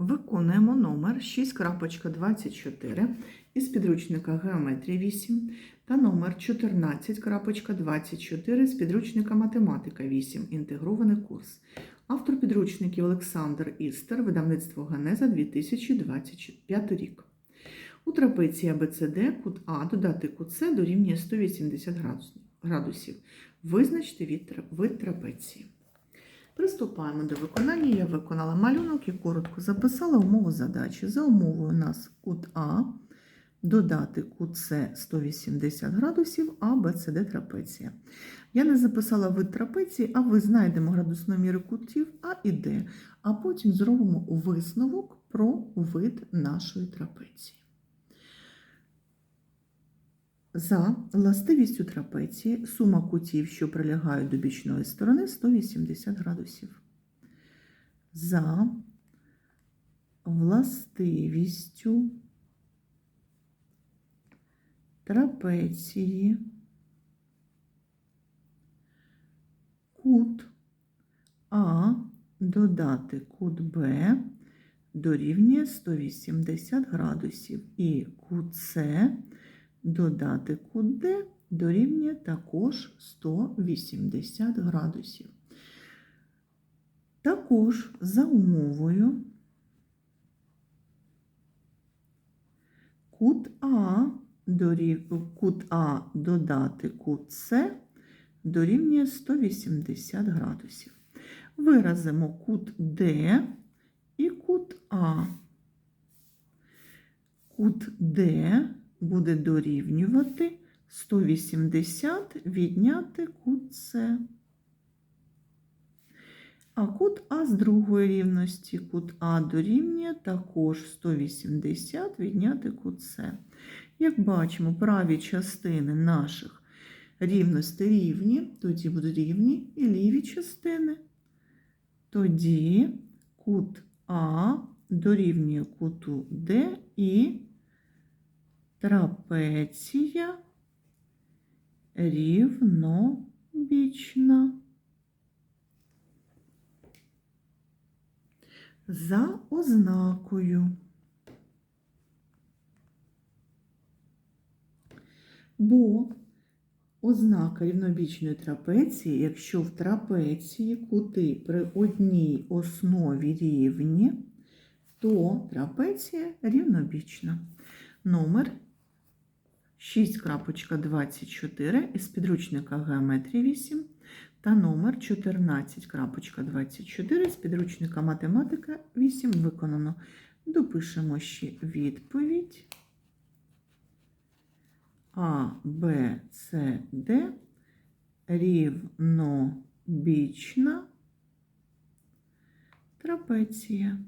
Виконуємо номер 6.24 із підручника Геометрія 8 та номер 14.24 з підручника Математика 8. Інтегрований курс. Автор підручників Олександр Істер, видавництво Генеза 2025 рік. У трапеції ABCD кут А додати кут С дорівнює 180 градусів-. Визначте від трапеції. Приступаємо до виконання. Я виконала малюнок і коротко записала умову задачі. За умовою у нас кут А, додати кут С 180 градусів, А, Б, С, Д трапеція. Я не записала вид трапеції, а ви знайдемо градусну міру кутів А і Д, а потім зробимо висновок про вид нашої трапеції. За властивістю трапеції сума кутів, що прилягають до бічної сторони, 180 градусів. За властивістю трапеції кут А додати кут Б дорівнює 180 градусів і кут С додати кут Д дорівнює також 180 градусів. Також за умовою кут А, кут А додати кут С дорівнює 180 градусів. Виразимо кут Д і кут А. Кут Д буде дорівнювати 180 відняти кут С. А кут А з другої рівності, кут А дорівнює також 180 відняти кут С. Як бачимо, праві частини наших рівностей рівні, тоді будуть рівні і ліві частини. Тоді кут А дорівнює куту Д і трапеція рівнобічна. За ознакою. Бо ознака рівнобічної трапеції, якщо в трапеції кути при одній основі рівні, то трапеція рівнобічна. Номер 6.24 із підручника Геометрія 8 та номер 14.24 з підручника Математика 8 виконано. Допишемо ще відповідь. А, Б, С, Д рівнобічна трапеція.